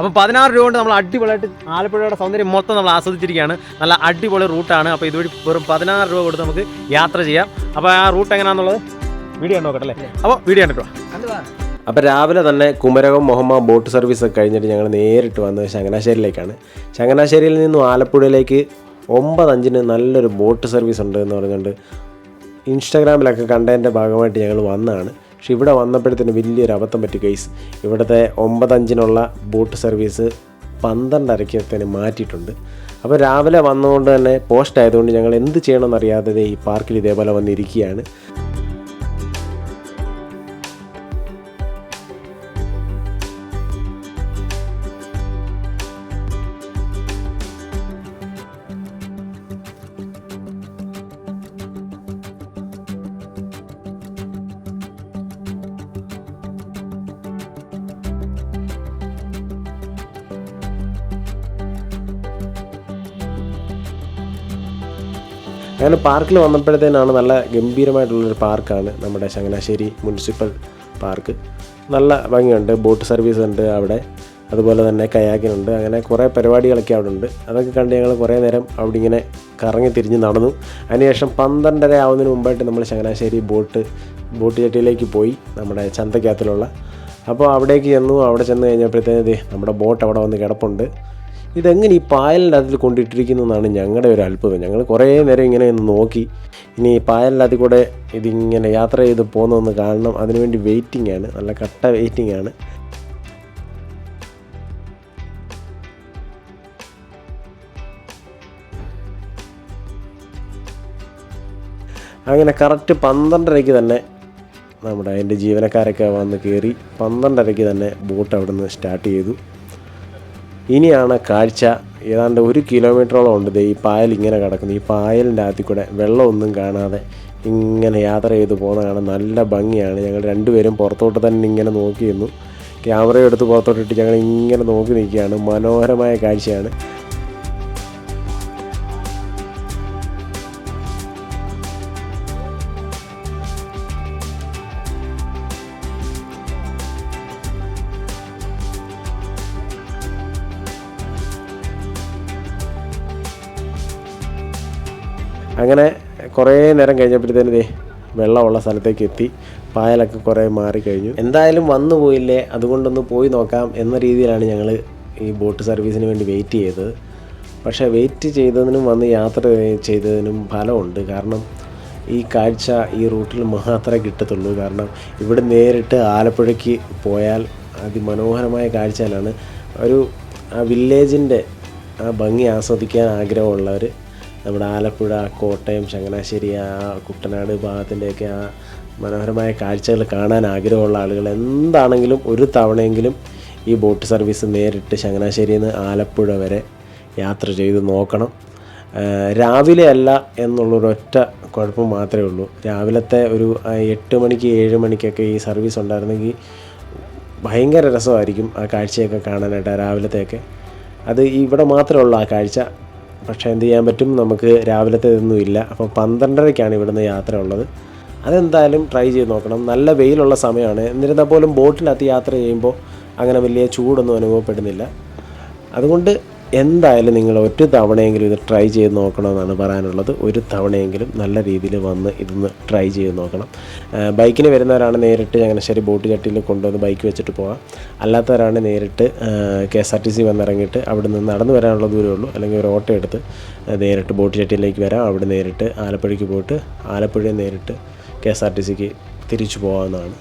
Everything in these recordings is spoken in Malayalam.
അപ്പോൾ പതിനാറ് രൂപ കൊണ്ട് നമ്മൾ അടിപൊളിയായിട്ട് ആലപ്പുഴയുടെ സൗന്ദര്യം മൊത്തം നമ്മൾ ആസ്വദിച്ചിരിക്കുകയാണ്. നല്ല അടിപൊളി റൂട്ടാണ്. അപ്പോൾ ഇതുവഴി വെറും പതിനാറ് രൂപ കൊടുത്ത് നമുക്ക് യാത്ര ചെയ്യാം. അപ്പോൾ ആ റൂട്ട് എങ്ങനെയാണെന്നുള്ളത് വീഡിയോ നോക്കട്ടെ അല്ലേ? അപ്പോൾ വീഡിയോ കണ്ടിട്ടോ അപ്പോൾ രാവിലെ തന്നെ കുമരകം മുഹമ്മ ബോട്ട് സർവീസ് ഒക്കെ കഴിഞ്ഞിട്ട് ഞങ്ങൾ നേരിട്ട് വന്നത് ചങ്ങനാശ്ശേരിയിലേക്കാണ്. ചങ്ങനാശ്ശേരിയിൽ നിന്നും ആലപ്പുഴയിലേക്ക് ഒമ്പത് അഞ്ചിന് നല്ലൊരു ബോട്ട് സർവീസ് ഉണ്ട് എന്ന് പറഞ്ഞുകൊണ്ട് ഇൻസ്റ്റാഗ്രാമിലൊക്കെ കണ്ടതിന്റെ ഭാഗമായിട്ട് ഞങ്ങൾ വന്നതാണ്. പക്ഷെ ഇവിടെ വന്നപ്പോഴത്തേന് വലിയൊരു അബദ്ധം പറ്റി കേസ് ഇവിടുത്തെ ഒമ്പതഞ്ചിനുള്ള ബോട്ട് സർവീസ് പന്ത്രണ്ടരയ്ക്കത്തേന് മാറ്റിയിട്ടുണ്ട്. അപ്പോൾ രാവിലെ വന്നുകൊണ്ട് തന്നെ പോസ്റ്റ് ആയതുകൊണ്ട് ഞങ്ങൾ എന്ത് ചെയ്യണമെന്നറിയാതെ ഈ പാർക്കിൽ ഇതേപോലെ വന്നിരിക്കുകയാണ്. അങ്ങനെ പാർക്കിൽ വന്നപ്പോഴത്തേനാണ് നല്ല ഗംഭീരമായിട്ടുള്ളൊരു പാർക്കാണ് നമ്മുടെ ചങ്ങനാശ്ശേരി മുനിസിപ്പൽ പാർക്ക്. നല്ല ഭംഗിയുണ്ട് ബോട്ട് സർവീസ് ഉണ്ട് അവിടെ. അതുപോലെ തന്നെ കയാക്കിനുണ്ട് അങ്ങനെ കുറേ പരിപാടികളൊക്കെ അവിടെ ഉണ്ട്. അതൊക്കെ കണ്ട് ഞങ്ങൾ കുറേ നേരം അവിടെ ഇങ്ങനെ കറങ്ങി തിരിഞ്ഞ് നടന്നു. അതിനുശേഷം പന്ത്രണ്ടര ആവുന്നതിന് മുമ്പായിട്ട് നമ്മൾ ചങ്ങനാശ്ശേരി ബോട്ട് ബോട്ട് ചട്ടിയിലേക്ക് പോയി നമ്മുടെ ചന്തക്കകത്തിലുള്ള അപ്പോൾ അവിടേക്ക് ചെന്നു. അവിടെ ചെന്ന് കഴിഞ്ഞപ്പോഴത്തേനും നമ്മുടെ ബോട്ട് അവിടെ വന്ന് കിടപ്പുണ്ട്. ഇതെങ്ങനെ ഈ പായലിന്റെ അതിൽ കൊണ്ടിട്ടിരിക്കുന്നു എന്നാണ് ഞങ്ങളുടെ ഒരു അത്ഭുതം. ഞങ്ങൾ കുറേ നേരം ഇങ്ങനെ ഒന്ന് നോക്കി. ഇനി പായലിന്റെ അതിൽ കൂടെ ഇതിങ്ങനെ യാത്ര ചെയ്ത് പോകുന്നതെന്ന് കാണണം. അതിനുവേണ്ടി വെയിറ്റിംഗ് ആണ്. നല്ല കട്ട വെയിറ്റിംഗ് ആണ്. അങ്ങനെ കറക്റ്റ് പന്ത്രണ്ടരയ്ക്ക് തന്നെ നമ്മുടെ അതിന്റെ ജീവനക്കാരൊക്കെ വന്ന് കയറി പന്ത്രണ്ടരയ്ക്ക് തന്നെ ബോട്ട് അവിടെ നിന്ന് സ്റ്റാർട്ട് ചെയ്തു. ഇനിയാണ് കാഴ്ച. ഏതാണ്ട് ഒരു കിലോമീറ്ററോളം ഉണ്ട് ഈ പായൽ ഇങ്ങനെ കിടക്കുന്നു. ഈ പായലിന്റെ അകത്തിൽ കൂടെ വെള്ളമൊന്നും കാണാതെ ഇങ്ങനെ യാത്ര ചെയ്ത് പോകുന്ന കാണാൻ നല്ല ഭംഗിയാണ്. ഞങ്ങൾ രണ്ടുപേരും പുറത്തോട്ട് തന്നെ ഇങ്ങനെ നോക്കിയിരുന്നു ക്യാമറയെടുത്ത് പുറത്തോട്ടിട്ട് ഞങ്ങൾ ഇങ്ങനെ നോക്കി നിൽക്കുകയാണ്. മനോഹരമായ കാഴ്ചയാണ്. അങ്ങനെ കുറേ നേരം കഴിഞ്ഞപ്പോഴത്തേന് ദേ വെള്ളമുള്ള സ്ഥലത്തേക്ക് എത്തി. പായലൊക്കെ കുറേ മാറിക്കഴിഞ്ഞു എന്തായാലും വന്നു പോയില്ലേ? അതുകൊണ്ടൊന്ന് പോയി നോക്കാം എന്ന രീതിയിലാണ് ഞങ്ങൾ ഈ ബോട്ട് സർവീസിന് വേണ്ടി വെയിറ്റ് ചെയ്തത്. പക്ഷേ വെയിറ്റ് ചെയ്തതിനും വന്ന് യാത്ര ചെയ്തതിനും ഫലമുണ്ട്. കാരണം ഈ കാഴ്ച ഈ റൂട്ടിൽ മാത്രമേ കിട്ടത്തുള്ളൂ. കാരണം ഇവിടെ നേരിട്ട് ആലപ്പുഴയ്ക്ക് പോയാൽ അതിമനോഹരമായ കാഴ്ചയിലാണ് ഒരു ആ വില്ലേജിന്റെ ആ ഭംഗി ആസ്വദിക്കാൻ ആഗ്രഹമുള്ളവർ നമ്മുടെ ആലപ്പുഴ കോട്ടയം ചങ്ങനാശ്ശേരി ആ കുട്ടനാട് ഭാഗത്തിന്റെയൊക്കെ ആ മനോഹരമായ കാഴ്ചകൾ കാണാൻ ആഗ്രഹമുള്ള ആളുകൾ എന്താണെങ്കിലും ഒരു തവണയെങ്കിലും ഈ ബോട്ട് സർവീസ് നേരിട്ട് ചങ്ങനാശ്ശേരിയിൽ നിന്ന് ആലപ്പുഴ വരെ യാത്ര ചെയ്ത് നോക്കണം. രാവിലെ അല്ല എന്നുള്ളൊരൊറ്റ കുഴപ്പം മാത്രമേ ഉള്ളൂ. രാവിലത്തെ ഒരു എട്ട് മണിക്ക് ഏഴ് മണിക്കൊക്കെ ഈ സർവീസ് ഉണ്ടായിരുന്നെങ്കിൽ ഭയങ്കര രസമായിരിക്കും ആ കാഴ്ചയൊക്കെ കാണാനായിട്ട് രാവിലത്തെയൊക്കെ. അത് ഇവിടെ മാത്രമേ ഉള്ളൂ ആ കാഴ്ച. പക്ഷേ എന്ത് ചെയ്യാൻ പറ്റും? നമുക്ക് രാവിലത്തെ ഇതൊന്നും ഇല്ല. അപ്പോൾ പന്ത്രണ്ടരയ്ക്കാണ് ഇവിടുന്ന് യാത്ര ഉള്ളത്. അതെന്തായാലും ട്രൈ ചെയ്ത് നോക്കണം. നല്ല വെയിലുള്ള സമയമാണ്. എന്നിരുന്നാൽ പോലും ബോട്ടിനകത്ത് യാത്ര ചെയ്യുമ്പോൾ അങ്ങനെ വലിയ ചൂടൊന്നും അനുഭവപ്പെടുന്നില്ല. അതുകൊണ്ട് എന്തായാലും നിങ്ങൾ ഒറ്റ തവണയെങ്കിലും ഇത് ട്രൈ ചെയ്ത് നോക്കണമെന്നാണ് പറയാനുള്ളത്. ഒരു തവണയെങ്കിലും നല്ല രീതിയിൽ വന്ന് ഇതൊന്ന് ട്രൈ ചെയ്ത് നോക്കണം. ബൈക്കിന് വരുന്നവരാണ് നേരിട്ട് ചങ്ങനാശ്ശേരി ബോട്ട് ചട്ടിയിൽ കൊണ്ടുവന്ന് ബൈക്ക് വെച്ചിട്ട് പോകാം അല്ലാത്തവരാണ് നേരിട്ട് K S R T C വന്നിറങ്ങിയിട്ട് അവിടെ നിന്ന് നടന്നു വരാനുള്ള ദൂരമേ ഉള്ളൂ. അല്ലെങ്കിൽ ഒരു ഓട്ടോ എടുത്ത് നേരിട്ട് ബോട്ട് ചട്ടിയിലേക്ക് വരാം. അവിടെ നേരിട്ട് ആലപ്പുഴയ്ക്ക് പോയിട്ട് ആലപ്പുഴയിൽ നേരിട്ട് കെ എസ് ആർ ടി സിക്ക് തിരിച്ചു പോകാവുന്നതാണ്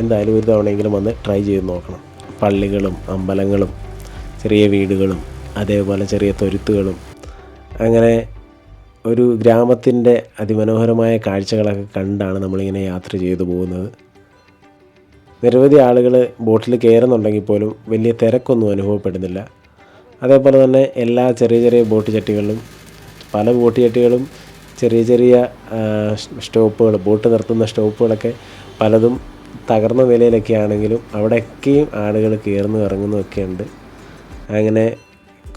എന്തായാലും ഒരു തവണയെങ്കിലും വന്ന് ട്രൈ ചെയ്ത് നോക്കണം. പള്ളികളും അമ്പലങ്ങളും ചെറിയ വീടുകളും അതേപോലെ ചെറിയ തൊരുത്തുകളും. അങ്ങനെ ഒരു ഗ്രാമത്തിന്റെ അതിമനോഹരമായ കാഴ്ചകളൊക്കെ കണ്ടാണ് നമ്മളിങ്ങനെ യാത്ര ചെയ്തു പോകുന്നത്. നിരവധി ആളുകൾ ബോട്ടിൽ കയറുന്നുണ്ടെങ്കിൽ പോലും വലിയ തിരക്കൊന്നും അനുഭവപ്പെടുന്നില്ല. അതേപോലെ തന്നെ എല്ലാ ചെറിയ ചെറിയ ബോട്ട് ചട്ടികളിലും പല ബോട്ട് ചട്ടികളും ചെറിയ ചെറിയ സ്റ്റോപ്പുകൾ ബോട്ട് നിർത്തുന്ന സ്റ്റോപ്പുകളൊക്കെ പലതും തകർന്ന നിലയിലൊക്കെ ആണെങ്കിലും അവിടെയൊക്കെയും ആളുകൾ കയറുന്നു ഇറങ്ങുന്നു ഒക്കെ ഉണ്ട് അങ്ങനെ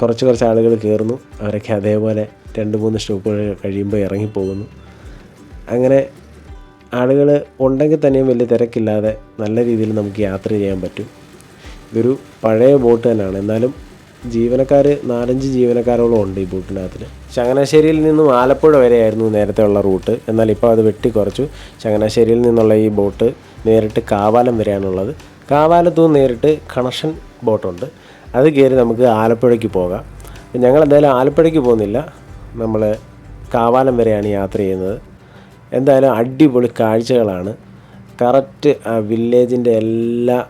കുറച്ച് കുറച്ച് ആളുകൾ കയറുന്നു. അവരൊക്കെ അതേപോലെ രണ്ട് മൂന്ന് സ്റ്റോപ്പുകൾ കഴിയുമ്പോൾ ഇറങ്ങിപ്പോകുന്നു. അങ്ങനെ ആളുകൾ ഉണ്ടെങ്കിൽ തന്നെയും വലിയ തിരക്കില്ലാതെ നല്ല രീതിയിൽ നമുക്ക് യാത്ര ചെയ്യാൻ പറ്റും. ഇതൊരു പഴയ ബോട്ട് തന്നെയാണ്. എന്നാലും ജീവനക്കാർ നാലഞ്ച് ജീവനക്കാരോളം ഉണ്ട് ഈ ബോട്ടിനകത്തിൽ ചങ്ങനാശ്ശേരിയിൽ നിന്നും ആലപ്പുഴ വരെയായിരുന്നു നേരത്തെ ഉള്ള റൂട്ട്. എന്നാൽ ഇപ്പോൾ അത് വെട്ടിക്കുറച്ചു. ചങ്ങനാശ്ശേരിയിൽ നിന്നുള്ള ഈ ബോട്ട് നേരിട്ട് കാവാലം വരെയാണുള്ളത്. കാവാലത്തു നിന്ന് നേരിട്ട് കണക്ഷൻ ബോട്ടുണ്ട്. അത് കയറി നമുക്ക് ആലപ്പുഴയ്ക്ക് പോകാം. ഞങ്ങൾ എന്തായാലും ആലപ്പുഴയ്ക്ക് പോകുന്നില്ല. നമ്മൾ കാവാലം വരെയാണ് യാത്ര ചെയ്യുന്നത്. എന്തായാലും അടിപൊളി കാഴ്ചകളാണ്. കറക്റ്റ് ആ വില്ലേജിന്റെ എല്ലാ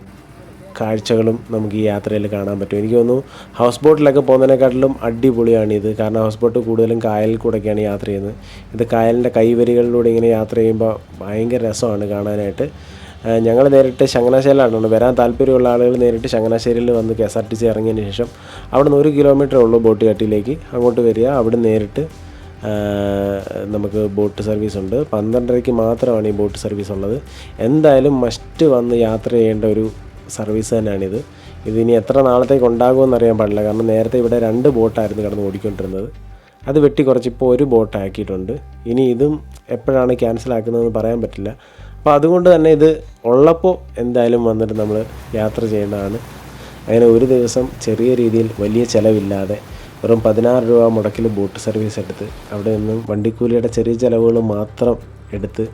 കാഴ്ചകളും നമുക്ക് ഈ യാത്രയിൽ കാണാൻ പറ്റും. എനിക്ക് തോന്നുന്നു ഹൗസ് ബോട്ടിലൊക്കെ പോകുന്നതിനെക്കാട്ടിലും അടിപൊളിയാണ് ഇത്. കാരണം ഹൗസ് ബോട്ട് കൂടുതലും കായലിൽ കൂടെയൊക്കെയാണ് യാത്ര ചെയ്യുന്നത്. ഇത് കായലിന്റെ കൈവരികളിലൂടെ ഇങ്ങനെ യാത്ര ചെയ്യുമ്പോൾ ഭയങ്കര രസമാണ് കാണാനായിട്ട്. ഞങ്ങൾ നേരിട്ട് ചങ്ങനാശ്ശേരിയിലാണ് വരാൻ താല്പര്യമുള്ള ആളുകൾ നേരിട്ട് ചങ്ങനാശ്ശേരിയിൽ വന്ന് K S R T C ഇറങ്ങിയതിന് ശേഷം അവിടെ നിന്ന് ഒരു കിലോമീറ്റർ ഉള്ളൂ ബോട്ട് കട്ടിയിലേക്ക് അങ്ങോട്ട് വരിക. അവിടെ നേരിട്ട് നമുക്ക് ബോട്ട് സർവീസ് ഉണ്ട്. പന്ത്രണ്ടരയ്ക്ക് മാത്രമാണ് ഈ ബോട്ട് സർവീസ് ഉള്ളത്. എന്തായാലും മസ്റ്റ് വന്ന് യാത്ര ചെയ്യേണ്ട ഒരു സർവീസ് തന്നെയാണിത്. ഇതിനി എത്ര നാളത്തേക്ക് ഉണ്ടാകുമെന്ന് അറിയാൻ പാടില്ല. കാരണം നേരത്തെ ഇവിടെ രണ്ട് ബോട്ടായിരുന്നു കിടന്ന് ഓടിക്കൊണ്ടിരുന്നത്. അത് വെട്ടി കുറച്ചിപ്പോൾ ഒരു ബോട്ട് ആക്കിയിട്ടുണ്ട് ഇനി ഇതും എപ്പോഴാണ് ക്യാൻസൽ ആക്കുന്നതെന്ന് പറയാൻ പറ്റില്ല. അപ്പോൾ അതുകൊണ്ട് തന്നെ ഇത് ഉള്ളപ്പോൾ എന്തായാലും വന്നിട്ട് നമ്മൾ യാത്ര ചെയ്യേണ്ടതാണ്. അങ്ങനെ ഒരു ദിവസം ചെറിയ രീതിയിൽ വലിയ ചിലവില്ലാതെ വെറും പതിനാറ് രൂപ മുടക്കിൽ ബോട്ട് സർവീസ് എടുത്ത് അവിടെ നിന്നും വണ്ടിക്കൂലിയുടെ ചെറിയ ചിലവുകൾ മാത്രം എടുത്ത്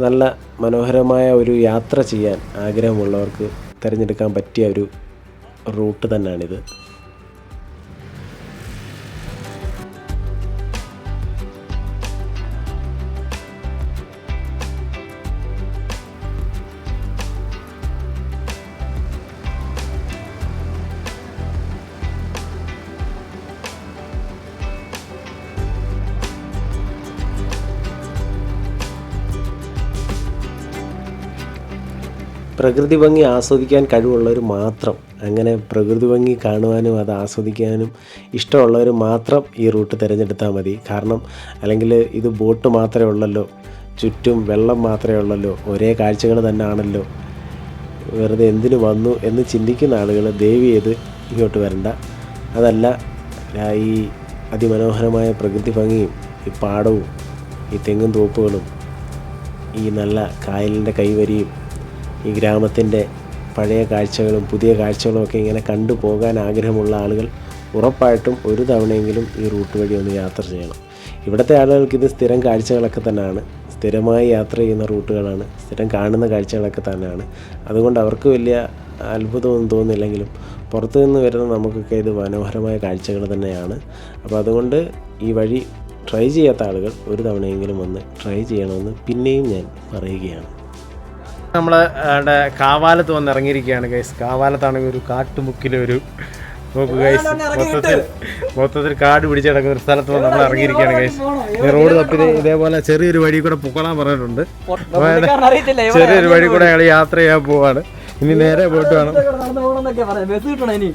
നല്ല മനോഹരമായ ഒരു യാത്ര ചെയ്യാൻ ആഗ്രഹമുള്ളവർക്ക് തിരഞ്ഞെടുക്കാൻ പറ്റിയ ഒരു റൂട്ട് തന്നെയാണിത് പ്രകൃതി ഭംഗി ആസ്വദിക്കാൻ കഴിവുള്ളവർ മാത്രം. അങ്ങനെ പ്രകൃതി ഭംഗി കാണുവാനും അത് ആസ്വദിക്കാനും ഇഷ്ടമുള്ളവർ മാത്രം ഈ റൂട്ട് തിരഞ്ഞെടുത്താൽ മതി. കാരണം അല്ലെങ്കിൽ ഇത് ബോട്ട് മാത്രമേ ഉള്ളല്ലോ ചുറ്റും വെള്ളം മാത്രമേ ഉള്ളല്ലോ ഒരേ കാഴ്ചകൾ തന്നെ ആണല്ലോ വെറുതെ എന്തിനു വന്നു എന്ന് ചിന്തിക്കുന്ന ആളുകൾ ദേവി ചെയ്ത് ഇങ്ങോട്ട് വരണ്ട. അതല്ല ഈ അതിമനോഹരമായ പ്രകൃതി ഭംഗിയും ഈ പാടവും ഈ തെങ്ങും തോപ്പുകളും ഈ നല്ല കായലിന്റെ കൈവരിയും ഈ ഗ്രാമത്തിന്റെ പഴയ കാഴ്ചകളും പുതിയ കാഴ്ചകളും ഒക്കെ ഇങ്ങനെ കണ്ടു പോകാൻ ആഗ്രഹമുള്ള ആളുകൾ ഉറപ്പായിട്ടും ഒരു തവണയെങ്കിലും ഈ റൂട്ട് വഴി ഒന്ന് യാത്ര ചെയ്യണം. ഇവിടുത്തെ ആളുകൾക്ക് ഇത് സ്ഥിരം കാഴ്ചകളൊക്കെ തന്നെയാണ്. സ്ഥിരമായി യാത്ര ചെയ്യുന്ന റൂട്ടുകളാണ്. സ്ഥിരം കാണുന്ന കാഴ്ചകളൊക്കെ തന്നെയാണ്. അതുകൊണ്ട് അവർക്ക് വലിയ അത്ഭുതമൊന്നും തോന്നില്ലെങ്കിലും പുറത്തു നിന്ന് വരുന്ന നമുക്കൊക്കെ ഇത് മനോഹരമായ കാഴ്ചകൾ തന്നെയാണ്. അപ്പോൾ അതുകൊണ്ട് ഈ വഴി ട്രൈ ചെയ്യാത്ത ആളുകൾ ഒരു തവണയെങ്കിലും ഒന്ന് ട്രൈ ചെയ്യണമെന്ന് പിന്നെയും ഞാൻ പറയുകയാണ്. നമ്മൾ അവിടെ കാവാലത്ത് വന്ന് ഇറങ്ങിയിരിക്കുകയാണ് ഗൈസ് കാവാലത്താണെങ്കിൽ ഒരു കാട്ടുമുക്കിലെ ഒരു നോക്കൂ ഗൈസ് മൊത്തത്തിൽ മൊത്തത്തിൽ കാട് പിടിച്ച് കിടക്കുന്ന ഒരു സ്ഥലത്ത് വന്ന് നമ്മൾ ഇറങ്ങിയിരിക്കുകയാണ് ഗൈസ് ഈ റോഡ് തപ്പി ഇതേപോലെ ചെറിയൊരു വഴി കൂടെ പൊക്കോളാൻ പറഞ്ഞിട്ടുണ്ട്. ചെറിയൊരു വഴി കൂടെ അയാൾ യാത്ര ചെയ്യാൻ പോവാണ്. ഇനി നേരെ പോയിട്ട് വേണം. ഇനി.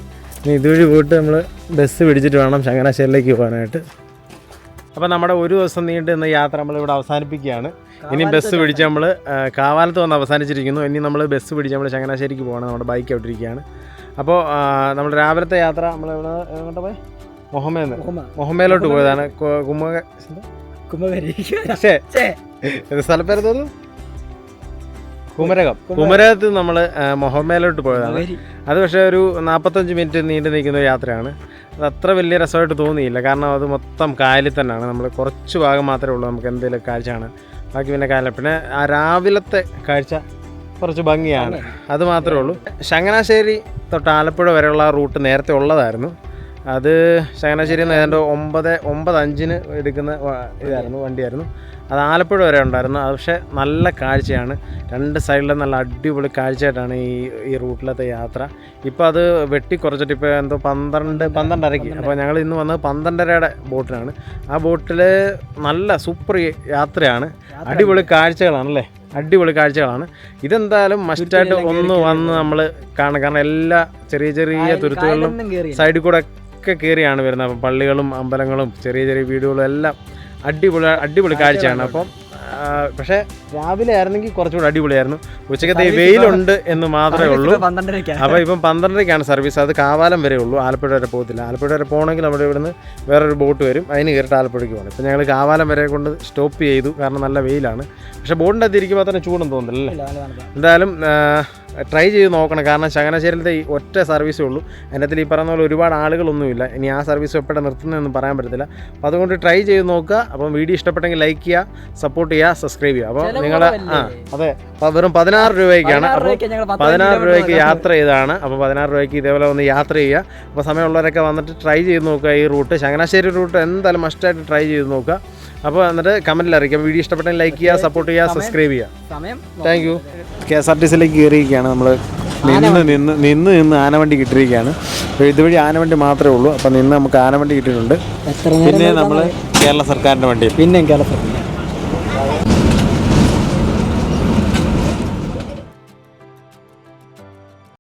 ഇതുവഴി പോയിട്ട് നമ്മൾ ബസ് പിടിച്ചിട്ട് വേണം ചങ്ങനാശ്ശേരിയിലേക്ക് പോകാനായിട്ട്. അപ്പോൾ നമ്മുടെ ഒരു ദിവസം നീണ്ടു നിന്ന യാത്ര നമ്മൾ ഇവിടെ അവസാനിപ്പിക്കുകയാണ്. ഇനി ബസ് പിടിച്ച് നമ്മൾ കാവാലത്ത് വന്ന് അവസാനിച്ചിരിക്കുന്നു. ഇനി നമ്മൾ ബസ് പിടിച്ച് നമ്മൾ ചങ്ങനാശ്ശേരിക്ക് പോകണം. നമ്മുടെ ബൈക്ക് ഇട്ടിരിക്കുകയാണ് അപ്പോൾ നമ്മൾ രാവിലത്തെ യാത്ര നമ്മൾ എവിടെ എങ്ങോട്ടാ പോയി? മൊഹമ്മേന്ന്. മൊഹമ്മയിലോട്ട് പോയതാണ്. കുമ്മക കുമ്മ കുമ്പകരി പക്ഷേ ഇത് സ്ഥലപ്പേര് തോന്നുന്നു? കുമരകം. കുമരകത്ത് നമ്മൾ മൊഹമ്മയിലോട്ട് പോയതാണ്. അത് പക്ഷേ ഒരു നാൽപ്പത്തഞ്ച് മിനിറ്റ് നീണ്ടു നിൽക്കുന്ന ഒരു യാത്രയാണ്. അത് അത്ര വലിയ രസമായിട്ട് തോന്നിയില്ല. കാരണം അത് മൊത്തം കായലിൽ തന്നെയാണ്. നമ്മൾ കുറച്ച് ഭാഗം മാത്രമേ ഉള്ളൂ നമുക്ക് എന്തെങ്കിലും കാഴ്ച കാണാൻ. ബാക്കി പിന്നെ കാലം. പിന്നെ ആ രാവിലത്തെ കാഴ്ച കുറച്ച് ഭംഗിയാണ്. അത് മാത്രമേ ഉള്ളൂ. ചങ്ങനാശ്ശേരി തൊട്ട് ആലപ്പുഴ വരെയുള്ള റൂട്ട് നേരത്തെ ഉള്ളതായിരുന്നു. അത് ചങ്ങനാശ്ശേരി നിന്ന് ഏതാണ്ട് ഒമ്പത് ഒമ്പത് അഞ്ചിന് എടുക്കുന്ന ഇതായിരുന്നു വണ്ടിയായിരുന്നു. അത് ആലപ്പുഴ വരെ ഉണ്ടായിരുന്നു. അത് പക്ഷേ നല്ല കാഴ്ചയാണ്. രണ്ട് സൈഡിലും നല്ല അടിപൊളി കാഴ്ചയായിട്ടാണ് ഈ ഈ റൂട്ടിലത്തെ യാത്ര. ഇപ്പോൾ അത് വെട്ടി കുറച്ചിട്ട് ഇപ്പോൾ എന്തോ പന്ത്രണ്ട് പന്ത്രണ്ടരയ്ക്ക് അപ്പോൾ ഞങ്ങൾ ഇന്ന് വന്നത് പന്ത്രണ്ടരയുടെ ബോട്ടിലാണ്. ആ ബോട്ടിൽ നല്ല സൂപ്പർ യാത്രയാണ്. അടിപൊളി കാഴ്ചകളാണ് അല്ലേ? അടിപൊളി കാഴ്ചകളാണ്. ഇതെന്തായാലും മസ്റ്റായിട്ട് ഒന്ന് വന്ന് നമ്മൾ കാണണം. കാരണം എല്ലാ ചെറിയ ചെറിയ തുരുത്തുകളിലും സൈഡിൽ കൂടെ ഒക്കെ കയറിയാണ് വരുന്നത്. അപ്പം പള്ളികളും അമ്പലങ്ങളും ചെറിയ ചെറിയ വീടുകളും എല്ലാം അടിപൊളി അടിപൊളി കാഴ്ചയാണ്. അപ്പം പക്ഷേ രാവിലെ ആയിരുന്നെങ്കിൽ കുറച്ചുകൂടി അടിപൊളിയായിരുന്നു. ഉച്ചക്കത്തെ വെയിലുണ്ട് എന്ന് മാത്രമേ ഉള്ളൂ. അപ്പോൾ ഇപ്പം പന്ത്രണ്ടരയ്ക്കാണ് സർവീസ്. അത് കാവാലം വരെ ഉള്ളൂ. ആലപ്പുഴ വരെ പോകത്തില്ല. ആലപ്പുഴ വരെ പോകണമെങ്കിൽ നമ്മുടെ ഇവിടുന്ന് വേറൊരു ബോട്ട് വരും. അതിന് കയറിയിട്ട് ആലപ്പുഴയ്ക്ക് പോകണം. ഇപ്പം ഞങ്ങൾ കാവാലം വരെ കൊണ്ട് സ്റ്റോപ്പ് ചെയ്തു. കാരണം നല്ല വെയിലാണ്. പക്ഷേ ബോട്ടിന്റെ അകത്ത് ഇരിക്കുമ്പോൾ തന്നെ ചൂടൊന്നും തോന്നുന്നില്ല എന്തായാലും ട്രൈ ചെയ്ത് നോക്കണം. കാരണം ചങ്ങനാശ്ശേരിയിലത്തെ ഈ ഒറ്റ സർവീസേ ഉള്ളൂ. അതിനകത്തിൽ ഈ പറയുന്ന പോലെ ഒരുപാട് ആളുകളൊന്നുമില്ല. ഇനി ആ സർവീസ് എപ്പോഴും നിർത്തുന്നതെന്ന് പറയാൻ പറ്റത്തില്ല. അപ്പോൾ അതുകൊണ്ട് ട്രൈ ചെയ്ത് നോക്കുക. അപ്പം വീഡിയോ ഇഷ്ടപ്പെട്ടെങ്കിൽ ലൈക്ക് ചെയ്യുക സപ്പോർട്ട് ചെയ്യുക സബ്സ്ക്രൈബ് ചെയ്യുക. അപ്പോൾ നിങ്ങൾ ആ അതെ. അപ്പോൾ വെറും പതിനാറ് രൂപയ്ക്കാണ്. പതിനാറ് അപ്പോൾ രൂപയ്ക്ക് പതിനാറ് രൂപയ്ക്ക് യാത്ര ചെയ്താണ്. അപ്പോൾ പതിനാറ് രൂപയ്ക്ക് ഇതേപോലെ ഒന്ന് യാത്ര ചെയ്യുക. അപ്പോൾ സമയമുള്ളവരൊക്കെ വന്നിട്ട് ട്രൈ ചെയ്ത് നോക്കുക ഈ റൂട്ട്. ചങ്ങനാശ്ശേരി റൂട്ട് എന്തായാലും മസ്റ്റായിട്ട് ട്രൈ ചെയ്ത് നോക്കുക. അപ്പോൾ എന്നിട്ട് കമന്റിൽ അറിയിക്കാം വീഡിയോ ഇഷ്ടപ്പെട്ടെങ്കിൽ ലൈക്ക് ചെയ്യുക സപ്പോർട്ട് ചെയ്യുക സബ്സ്ക്രൈബ് ചെയ്യുക. സമയം thank you K S R T സിയിലേക്ക് കയറിയിരിക്കുകയാണ് നമ്മൾ നിന്ന് നിന്ന് നിന്ന് നിന്ന് ആനവണ്ടി കിട്ടിയിരിക്കുകയാണ്. അപ്പോൾ ഇതുവഴി ആനവണ്ടി മാത്രമേ ഉള്ളൂ. അപ്പം നിന്ന് നമുക്ക് ആനവണ്ടി കിട്ടിയിട്ടുണ്ട്. പിന്നെ നമ്മൾ കേരള സർക്കാരിന്റെ വണ്ടി. പിന്നെ കേരളത്തിൽ